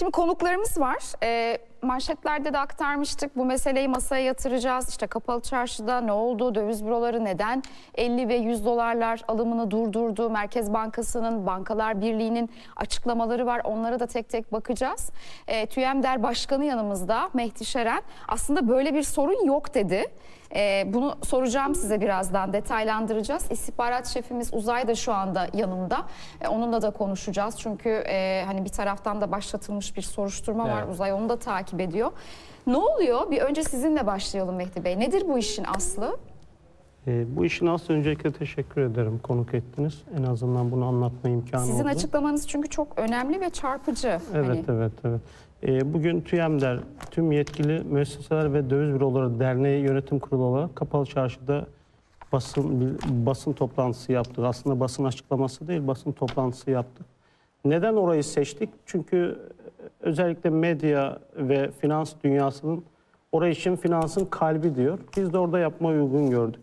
Şimdi konuklarımız var. Ee, manşetlerde de aktarmıştık. Bu meseleyi masaya yatıracağız. İşte kapalı çarşıda ne oldu? Döviz büroları neden 50 ve 100 dolarlar alımını durdurdu? Merkez Bankası'nın, Bankalar Birliği'nin açıklamaları var. Onlara da tek tek bakacağız. Ee, TÜYEMDER Başkanı yanımızda Mehdi Şeren. Aslında böyle bir sorun yok dedi. Ee, bunu soracağım size birazdan detaylandıracağız. İstihbarat şefimiz Uzay da şu anda yanımda. Ee, onunla da konuşacağız. Çünkü e, hani bir taraftan da başlatılmış bir soruşturma var. Evet. Uzay onu da takip ediyor. Ne oluyor? Bir önce sizinle başlayalım Mehdi Bey. Nedir bu işin aslı? Ee, bu işin aslı öncelikle teşekkür ederim konuk ettiniz. En azından bunu anlatma imkanı Sizin oldu. açıklamanız çünkü çok önemli ve çarpıcı. Evet, Hani evet, evet. Ee, bugün TÜYEMDER, tüm yetkili müesseseler ve döviz büroları derneği yönetim kurulu olarak Kapalı Çarşı'da basın basın toplantısı yaptık. Aslında basın açıklaması değil, basın toplantısı yaptık. Neden orayı seçtik? Çünkü e, özellikle medya ve finans dünyasının orayı için finansın kalbi diyor. Biz de orada yapmayı uygun gördük.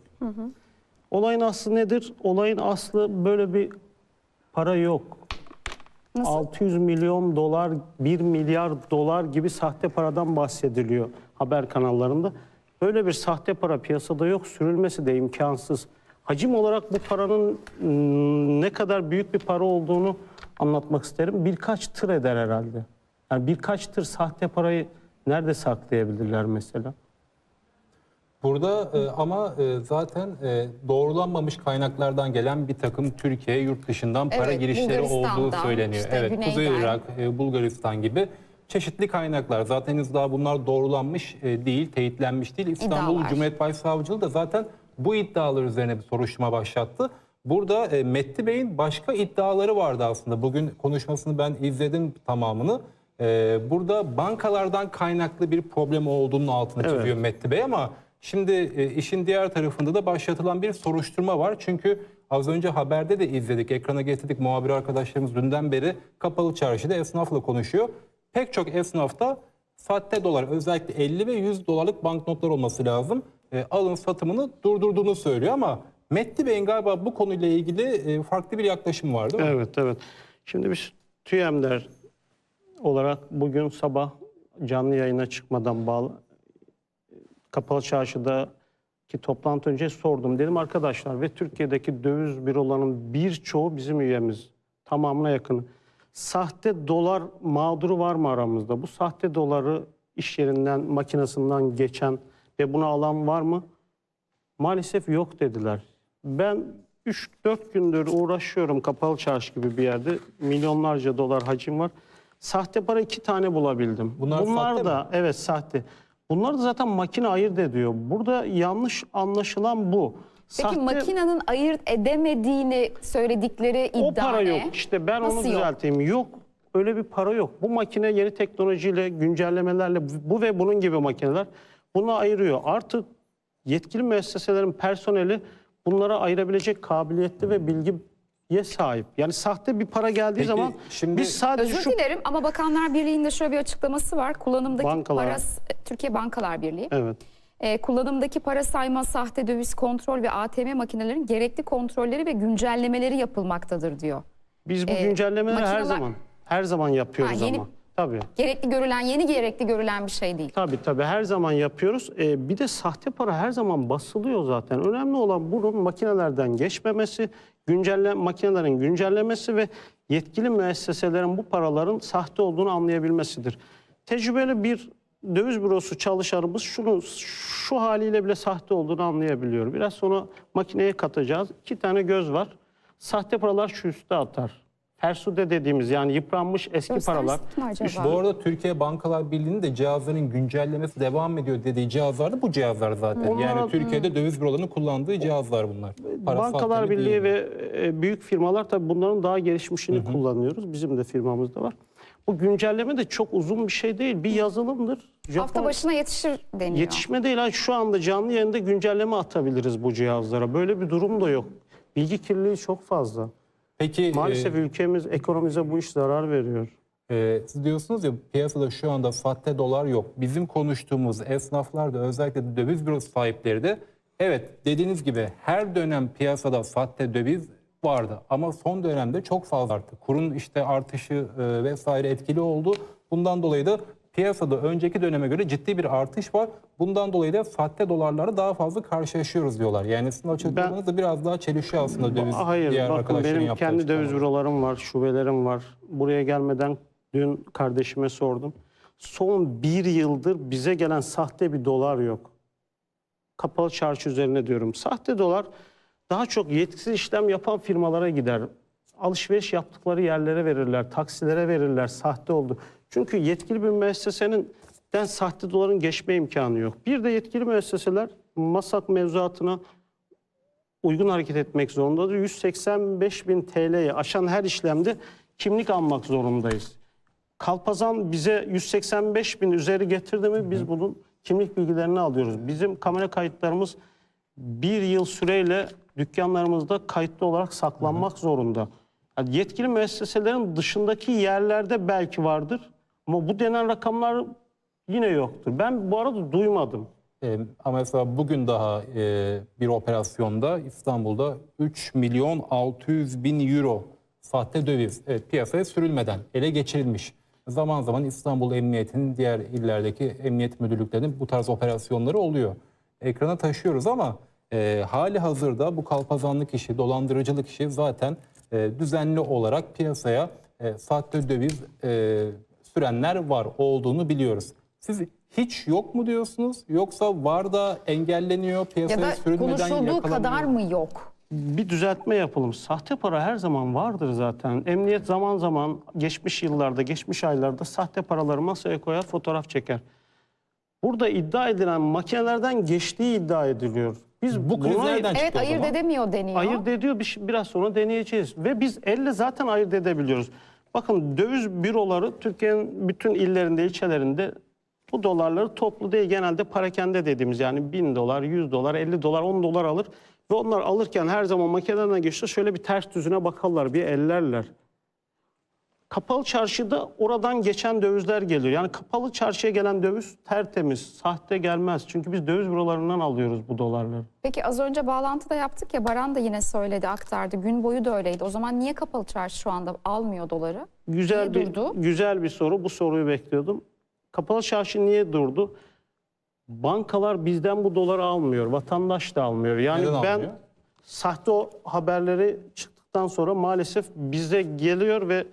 Olayın aslı nedir? Olayın aslı böyle bir para yok. Nasıl? 600 milyon dolar, 1 milyar dolar gibi sahte paradan bahsediliyor haber kanallarında. Böyle bir sahte para piyasada yok, sürülmesi de imkansız. Hacim olarak bu paranın mm, ne kadar büyük bir para olduğunu anlatmak isterim. Birkaç tır eder herhalde. Yani birkaç tır sahte parayı nerede saklayabilirler mesela? Burada e, ama e, zaten e, doğrulanmamış kaynaklardan gelen bir takım Türkiye yurt dışından para Evet, girişleri olduğu Bulgaristan'dan, söyleniyor. işte evet, Güney'den. Kuzey Irak, e, Bulgaristan gibi çeşitli kaynaklar. Zaten henüz daha bunlar doğrulanmış e, değil, teyitlenmiş değil. İstanbul İddialar. Cumhuriyet Başsavcılığı da zaten bu iddialar üzerine bir soruşturma başlattı. Burada e, Metti Bey'in başka iddiaları vardı aslında. Bugün konuşmasını ben izledim tamamını. E, burada bankalardan kaynaklı bir problem olduğunun altını Evet. çiziyor Metti Bey ama şimdi e, işin diğer tarafında da başlatılan bir soruşturma var. Çünkü az önce haberde de izledik, ekrana getirdik muhabir arkadaşlarımız dünden beri kapalı çarşıda esnafla konuşuyor. Pek çok esnafta sahte dolar özellikle 50 ve 100 dolarlık banknotlar olması lazım. E, alın satımını durdurduğunu söylüyor ama Metti Bey'in galiba bu konuyla ilgili e, farklı bir yaklaşım var değil mi? Evet, evet. Şimdi biz TÜYEMDER olarak bugün sabah canlı yayına çıkmadan bağlı Kapalı Çarşı'daki toplantı önce sordum. Dedim arkadaşlar ve Türkiye'deki döviz bürolarının birçoğu bizim üyemiz. Tamamına yakını. Sahte dolar mağduru var mı aramızda? Bu sahte doları iş yerinden, makinesinden geçen ve bunu alan var mı? Maalesef yok dediler. Ben 3-4 gündür uğraşıyorum kapalı çarşı gibi bir yerde. Milyonlarca dolar hacim var. Sahte para iki tane bulabildim. Bunlar sahte da evet sahte. Bunlar da zaten makine ayırt ediyor. Burada yanlış anlaşılan bu. Peki Sahte- makinenin ayırt edemediğini söyledikleri iddia o para ne? yok. İşte ben Nasıl onu yok? düzelteyim. Yok. Öyle bir para yok. Bu makine yeni teknolojiyle, güncellemelerle bu ve bunun gibi makineler bunu ayırıyor. Artık yetkili müesseselerin personeli bunlara ayırabilecek kabiliyetli ve bilgiye sahip. Yani sahte bir para geldiği Peki, zaman şimdi- biz sadece Özür şu dilerim ama Bakanlar Birliği'nde şöyle bir açıklaması var. Kullanımdaki Bankalar. para Türkiye Bankalar Birliği. Evet. E, kullanımdaki para sayma, sahte döviz kontrol ve ATM makinelerinin gerekli kontrolleri ve güncellemeleri yapılmaktadır diyor. Biz bu Ee, güncellemeleri her makineler- zaman her zaman yapıyoruz Ha, yeni- ama. Tabii. Gerekli görülen, yeni gerekli görülen bir şey değil. Tabii tabii her zaman yapıyoruz. Ee, bir de sahte para her zaman basılıyor zaten. Önemli olan bunun makinelerden geçmemesi, güncelle makinelerin güncellemesi ve yetkili müesseselerin bu paraların sahte olduğunu anlayabilmesidir. Tecrübeli bir döviz bürosu çalışanımız şunu şu haliyle bile sahte olduğunu anlayabiliyor. Biraz sonra makineye katacağız. İki tane göz var. Sahte paralar şu üstte atar. Fersude dediğimiz yani yıpranmış eski paralar. Mi acaba? Bu arada Türkiye Bankalar Birliği'nin de cihazların güncellemesi devam ediyor dediği cihazlar da bu cihazlar zaten. Onlar- yani Türkiye'de döviz bürolarının kullandığı cihazlar bunlar. Para Bankalar Birliği ve e, büyük firmalar tabii bunların daha gelişmişini kullanıyoruz. Bizim de firmamızda var. Bu güncelleme de çok uzun bir şey değil. Bir yazılımdır. Hafta Japon başına yetişir deniyor. yetişme değil. Ha, Şu anda canlı yayında güncelleme atabiliriz bu cihazlara. Böyle bir durum da yok. Bilgi kirliliği çok fazla. Peki Maalesef e, ülkemiz ekonomimize bu iş zarar veriyor. e, siz diyorsunuz ya piyasada şu anda sahte dolar yok. Bizim konuştuğumuz esnaflar da özellikle döviz bürosu sahipleri de evet dediğiniz gibi her dönem piyasada sahte döviz vardı ama son dönemde çok fazla arttı. Kurun işte artışı e, vesaire etkili oldu. Bundan dolayı da piyasada önceki döneme göre ciddi bir artış var. Bundan dolayı da sahte dolarlarla daha fazla karşılaşıyoruz diyorlar. Yani sizin açıklamanız da biraz daha çelişiyor aslında döviz Hayır diğer bakın benim kendi döviz bürolarım var, şubelerim var. Buraya gelmeden dün kardeşime sordum. Son bir yıldır bize gelen sahte bir dolar yok. Kapalı çarşı üzerine diyorum. Sahte dolar daha çok yetkisiz işlem yapan firmalara gider. Alışveriş yaptıkları yerlere verirler, taksilere verirler, sahte oldu. Çünkü yetkili bir müessesenin den sahte doların geçme imkanı yok. Bir de yetkili müesseseler masak mevzuatına uygun hareket etmek zorundadır. 185 bin TL'yi aşan her işlemde kimlik almak zorundayız. Kalpazan bize 185 bin üzeri getirdi mi biz bunun kimlik bilgilerini alıyoruz. Bizim kamera kayıtlarımız bir yıl süreyle dükkanlarımızda kayıtlı olarak saklanmak zorunda. Yani yetkili müesseselerin dışındaki yerlerde belki vardır ama bu denen rakamlar yine yoktur. Ben bu arada duymadım. E, ama mesela bugün daha e, bir operasyonda İstanbul'da 3 milyon 600 bin euro sahte döviz evet, piyasaya sürülmeden ele geçirilmiş. Zaman zaman İstanbul Emniyeti'nin diğer illerdeki emniyet müdürlüklerinin bu tarz operasyonları oluyor. Ekrana taşıyoruz ama e, hali hazırda bu kalpazanlık işi, dolandırıcılık işi zaten e, düzenli olarak piyasaya e, sahte döviz e, sürenler var olduğunu biliyoruz. Siz hiç yok mu diyorsunuz yoksa var da engelleniyor Ya piyasaya da sürülmeden konuşulduğu kadar mı yok? bir düzeltme yapalım. Sahte para her zaman vardır zaten. Emniyet zaman zaman geçmiş yıllarda, geçmiş aylarda sahte paraları masaya koyar, fotoğraf çeker. Burada iddia edilen makinelerden geçtiği iddia ediliyor. Biz Bu kriz buna nereden Evet çıktı o ayırt zaman? edemiyor deniyor. ayırt ediyor. Bir şey- Biraz sonra deneyeceğiz. Ve biz elle zaten ayırt edebiliyoruz. Bakın döviz büroları Türkiye'nin bütün illerinde, ilçelerinde bu dolarları toplu değil genelde parakende dediğimiz yani 1000 dolar, 100 dolar, 50 dolar, 10 dolar alır. Ve onlar alırken her zaman makinelerine geçti şöyle bir ters düzüne bakarlar, bir ellerler. Kapalı çarşıda oradan geçen dövizler geliyor. Yani kapalı çarşıya gelen döviz tertemiz, sahte gelmez. Çünkü biz döviz bürolarından alıyoruz bu dolarları. Peki az önce bağlantıda yaptık ya Baran da yine söyledi aktardı. Gün boyu da öyleydi. O zaman niye kapalı çarşı şu anda almıyor doları? Güzel Niye bir durdu? güzel bir soru. Bu soruyu bekliyordum. Kapalı çarşı niye durdu? Bankalar bizden bu doları almıyor. Vatandaş da almıyor. Yani Neden ben almıyor? sahte o haberleri çıktıktan sonra maalesef bize geliyor ve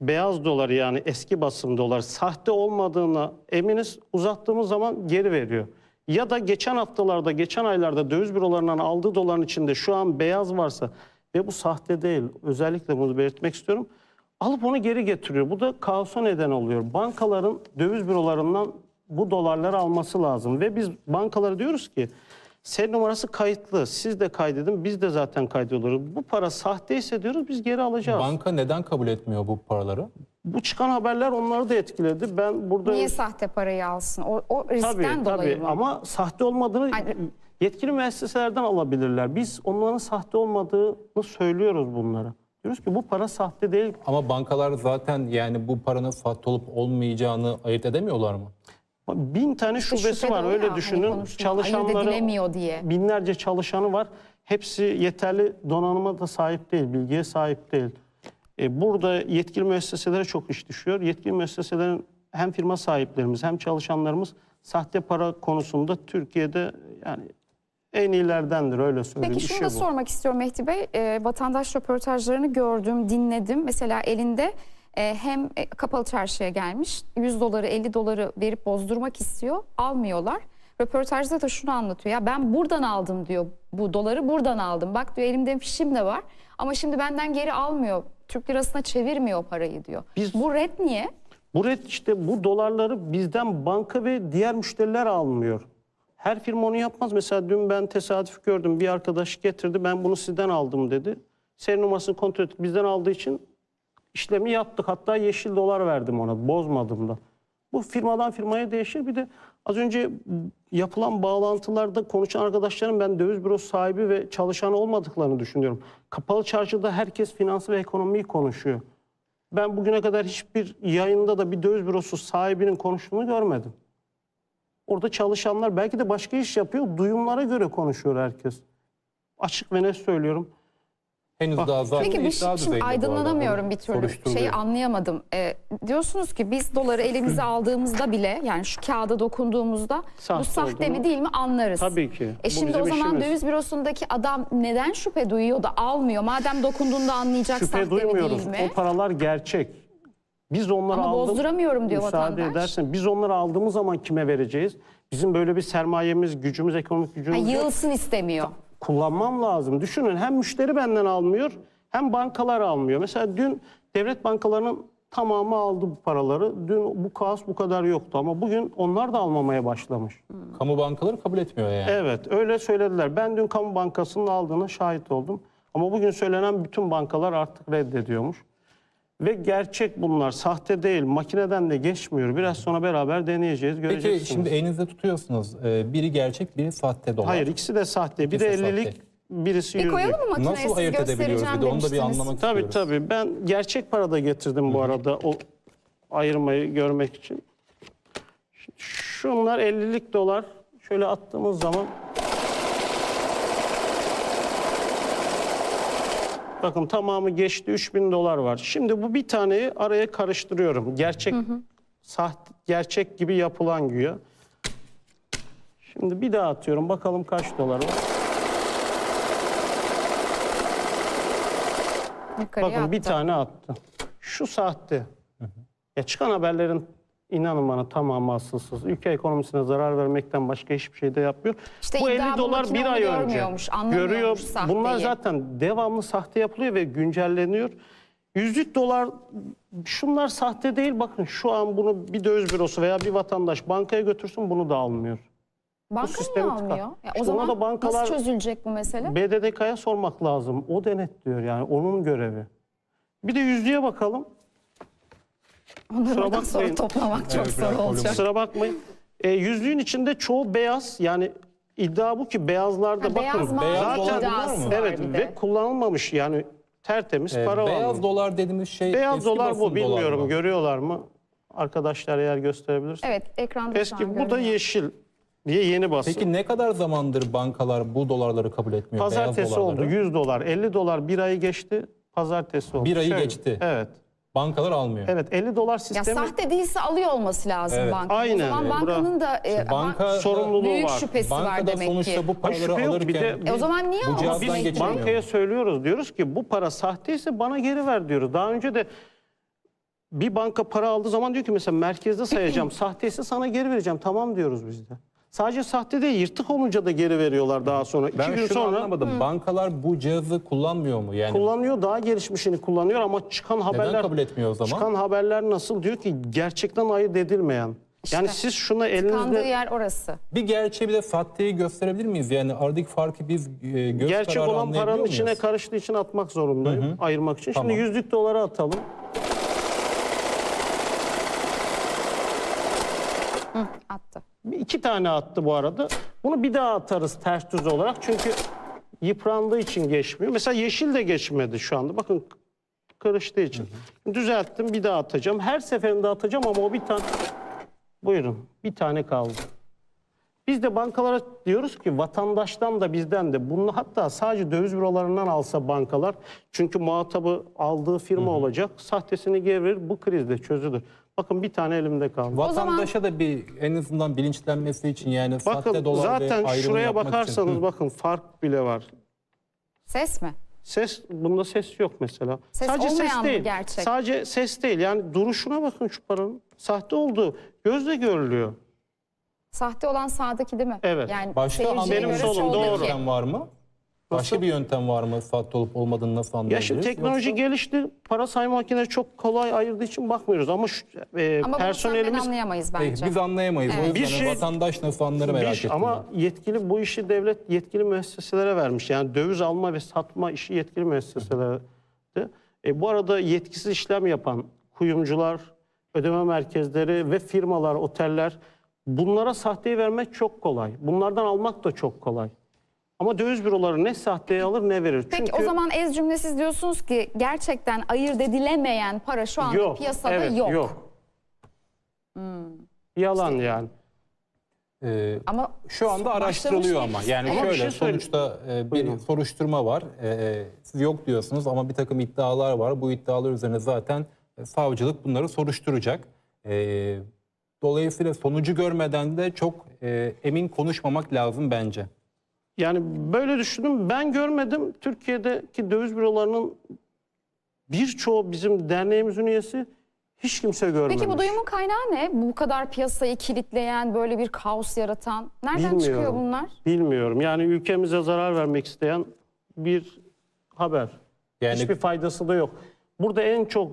beyaz dolar yani eski basım dolar sahte olmadığına eminiz uzattığımız zaman geri veriyor. Ya da geçen haftalarda, geçen aylarda döviz bürolarından aldığı doların içinde şu an beyaz varsa ve bu sahte değil, özellikle bunu belirtmek istiyorum. Alıp onu geri getiriyor. Bu da kaosa neden oluyor. Bankaların döviz bürolarından bu dolarları alması lazım. Ve biz bankalara diyoruz ki seri numarası kayıtlı. Siz de kaydedin, biz de zaten kaydediyoruz. Bu para sahteyse diyoruz biz geri alacağız. Banka neden kabul etmiyor bu paraları? Bu çıkan haberler onları da etkiledi. Ben burada Niye sahte parayı alsın? O, o riskten tabii dolayı tabii mı? ama sahte olmadığını Hayır. yetkili müesseselerden alabilirler. Biz onların sahte olmadığını söylüyoruz bunlara. Diyoruz ki bu para sahte değil. Ama bankalar zaten yani bu paranın sahte olup olmayacağını ayırt edemiyorlar mı? Bin tane şubesi şüphe var öyle düşünün. Çalışanları diye. binlerce çalışanı var. Hepsi yeterli donanıma da sahip değil, bilgiye sahip değil. E, burada yetkili müesseselere çok iş düşüyor. Yetkili müesseselerin hem firma sahiplerimiz hem çalışanlarımız sahte para konusunda Türkiye'de yani en iyilerdendir öyle söyleyeyim. Peki şunu İşi da bu. sormak istiyorum Mehdi Bey. Ee, vatandaş röportajlarını gördüm, dinledim. Mesela elinde e, hem e, kapalı çarşıya gelmiş 100 doları 50 doları verip bozdurmak istiyor. Almıyorlar. Röportajda da şunu anlatıyor. Ya ben buradan aldım diyor. Bu doları buradan aldım. Bak diyor elimde fişim de var. Ama şimdi benden geri almıyor. Türk lirasına çevirmiyor parayı diyor. Biz- Bu red niye? Bu red işte bu dolarları bizden banka ve diğer müşteriler almıyor. Her firma onu yapmaz. Mesela dün ben tesadüf gördüm. Bir arkadaş getirdi. Ben bunu sizden aldım dedi. Seri numarasını kontrol ettik. Bizden aldığı için işlemi yaptık. Hatta yeşil dolar verdim ona. Bozmadım da. Bu firmadan firmaya değişir. Bir de az önce yapılan bağlantılarda konuşan arkadaşlarım ben döviz bürosu sahibi ve çalışan olmadıklarını düşünüyorum. Kapalı çarşıda herkes finans ve ekonomiyi konuşuyor. Ben bugüne kadar hiçbir yayında da bir döviz bürosu sahibinin konuştuğunu görmedim. Orada çalışanlar belki de başka iş yapıyor. Duyumlara göre konuşuyor herkes. Açık ve net söylüyorum. Henüz daha zaten Peki bir şey, şimdi aydınlanamıyorum bir türlü. Şeyi anlayamadım. Ee, diyorsunuz ki biz doları elimize aldığımızda bile yani şu kağıda dokunduğumuzda Sahte bu sahte olduğunu- mi değil mi anlarız. Tabii ki. E Bu şimdi o zaman işimiz. döviz bürosundaki adam neden şüphe duyuyor da almıyor? Madem dokunduğunda anlayacak Şüphe sahte mi duymuyoruz. değil mi? O paralar gerçek. Biz onları Ama aldım. bozduramıyorum diyor Müsaade vatandaş. edersen biz onları aldığımız zaman kime vereceğiz? Bizim böyle bir sermayemiz, gücümüz, ekonomik Ha, gücümüz yok. istemiyor. Kullanmam lazım. Düşünün hem müşteri benden almıyor hem bankalar almıyor. Mesela dün devlet bankalarının tamamı aldı bu paraları. Dün bu kaos bu kadar yoktu ama bugün onlar da almamaya başlamış. Kamu bankaları kabul etmiyor yani. Evet öyle söylediler. Ben dün kamu bankasının aldığına şahit oldum. Ama bugün söylenen bütün bankalar artık reddediyormuş. Ve gerçek bunlar. Sahte değil. Makineden de geçmiyor. Biraz sonra beraber deneyeceğiz. Göreceksiniz. Peki şimdi elinizde tutuyorsunuz. Ee, biri gerçek, biri sahte dolar. Hayır ikisi de sahte. Bir de İkisi de 50'lik, sahte. birisi Bir 100'lük. koyalım mı makineye? Nasıl Siz ayırt edebiliyoruz? göstereceğim Bir de onu da bir demiştiniz. anlamak Tabii istiyoruz. tabii. Ben gerçek parada getirdim bu arada o ayırmayı görmek için. Şunlar 50'lik dolar. Şöyle attığımız zaman Bakın tamamı geçti 3000 dolar var. Şimdi bu bir taneyi araya karıştırıyorum. Gerçek sahte gerçek gibi yapılan güya. Şimdi bir daha atıyorum. Bakalım kaç dolar var. Yukarıya Bakın bir attı. tane attı. Şu sahte. Ya çıkan haberlerin inanın bana tamamı asılsız. Ülke ekonomisine zarar vermekten başka hiçbir şey de yapmıyor. İşte bu iddia 50 bu dolar bir ay önce. Görüyor. sahteyi. Bunlar zaten devamlı sahte yapılıyor ve güncelleniyor. Yüzlük dolar şunlar sahte değil. Bakın şu an bunu bir döviz bürosu veya bir vatandaş bankaya götürsün bunu da almıyor. Banka tıkar. almıyor? Ya o İşte zaman ona da bankalar- nasıl çözülecek bu mesele? BDDK'ya sormak lazım. O denetliyor yani onun görevi. Bir de yüzlüğe bakalım. Onları oradan sonra bakmayın. toplamak çok Evet, zor biraz olacak. Kusura bakmayın. E, yüzlüğün içinde çoğu beyaz. Yani iddia bu ki beyazlarda Ha, bakın. beyaz mavi beyaz dolar iddiası var Evet bir de. ve kullanılmamış yani tertemiz Ee, para beyaz var. dolar dediğimiz şey Beyaz eski dolar basın bu bilmiyorum mı? görüyorlar mı? Arkadaşlar eğer gösterebilirse. Evet ekranda şu an Eski bu da görünüyor. yeşil diye yeni basın. Peki ne kadar zamandır bankalar bu dolarları kabul etmiyor? Pazartesi beyaz dolarları? oldu 100 dolar 50 dolar bir ayı geçti. Pazartesi oldu. Bir ayı Şöyle, geçti. Evet. Bankalar almıyor. Evet 50 dolar Ya sistemi sahte değilse alıyor olması lazım Evet. bankanın. Aynen. O zaman Evet, bankanın da e, Banka ban- sorumluluğu büyük var. şüphesi var Bankada demek sonuçta ki. bu Hayır, paraları şüphe yok. alırken Bir de- E o zaman niye Bu almasına cihazdan geçemiyor. Bankaya söylüyoruz diyoruz ki bu para sahteyse bana geri ver diyoruz. Daha önce de bir banka para aldığı zaman diyor ki mesela merkezde sayacağım. sahteyse sana geri vereceğim. Tamam diyoruz biz de. Sadece sahte değil yırtık olunca da geri veriyorlar daha sonra. İki ben gün şunu sonra anlamadım. Bankalar bu cihazı kullanmıyor mu? Yani kullanıyor daha gelişmişini kullanıyor ama çıkan haberler neden kabul etmiyor o zaman? çıkan haberler nasıl diyor ki gerçekten ayırt edilmeyen. Yani siz şuna Kandığı elinizde yer orası. Bir gerçeği bir de sahteyi gösterebilir miyiz? Yani aradaki farkı biz e, göz gerçek olan paranın içine muyuz? karıştığı için atmak zorundayım. Ayırmak için. Tamam. Şimdi yüzlük doları atalım. Attı. İki tane attı bu arada. Bunu bir daha atarız ters düz olarak. Çünkü yıprandığı için geçmiyor. Mesela yeşil de geçmedi şu anda. Bakın karıştığı için. Düzelttim bir daha atacağım. Her seferinde atacağım ama o bir tane... Buyurun bir tane kaldı. Biz de bankalara diyoruz ki vatandaştan da bizden de bunu hatta sadece döviz bürolarından alsa bankalar çünkü muhatabı aldığı firma olacak sahtesini geri verir bu kriz de çözülür. Bakın bir tane elimde kaldı. Vatandaşa da bir en azından bilinçlenmesi için yani sahte Bakın dolar ve zaten ayrımı şuraya yapmak için. bakarsanız Hı. bakın fark bile var. Ses mi? Ses bunda ses yok mesela. Ses Sadece ses mı değil. gerçek? Sadece ses değil. Yani duruşuna bakın şu paranın. Sahte olduğu gözle görülüyor. Sahte olan sağdaki değil mi? Evet. Yani Başka seyirciye benim göre solum, soldaki. doğru. yöntem var mı? Başka bir yöntem var mı? Sahte olup olmadığını nasıl Ya anlayabiliriz? şimdi teknoloji Yoksa- gelişti. Para sayma makineleri çok kolay ayırdığı için bakmıyoruz. Ama şu, e, Ama personelimiz anlayamayız Peki, bence. biz anlayamayız. O yüzden Bir şey- vatandaş nasıl anları merak ettim. ama yetkili bu işi devlet yetkili müesseselere vermiş. Yani döviz alma ve satma işi yetkili müesseselerde. E, bu arada yetkisiz işlem yapan kuyumcular, ödeme merkezleri ve firmalar, oteller bunlara sahteyi vermek çok kolay. Bunlardan almak da çok kolay. Ama döviz büroları ne sahteyi alır ne verir. Peki Çünkü o zaman ez cümlesiz diyorsunuz ki gerçekten ayırt edilemeyen para şu anda yok, piyasada evet, yok. yok. Yalan yani. E, Ama Şu anda araştırılıyor ama. Yani Ama bir şöyle şey sonuçta e, bir Buyurun. soruşturma var. E, e, siz yok diyorsunuz ama bir takım iddialar var. Bu iddialar üzerine zaten e, savcılık bunları soruşturacak. E, dolayısıyla sonucu görmeden de çok e, emin konuşmamak lazım bence. Yani böyle düşündüm. Ben görmedim. Türkiye'deki döviz bürolarının birçoğu bizim derneğimizin üyesi hiç kimse görmemiş. Peki bu duyumun kaynağı ne? Bu kadar piyasayı kilitleyen, böyle bir kaos yaratan. Nereden çıkıyor Bilmiyorum. bunlar? Bilmiyorum. Yani ülkemize zarar vermek isteyen bir haber. Yani- Hiçbir faydası da yok. Burada en çok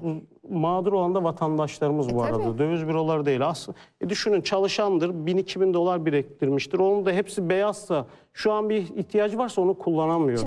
mağdur olan da vatandaşlarımız bu E, arada. tabii. Döviz büroları değil. Aslında e düşünün çalışandır 1000-2000 dolar biriktirmiştir. Onun da hepsi beyazsa şu an bir ihtiyacı varsa onu kullanamıyor.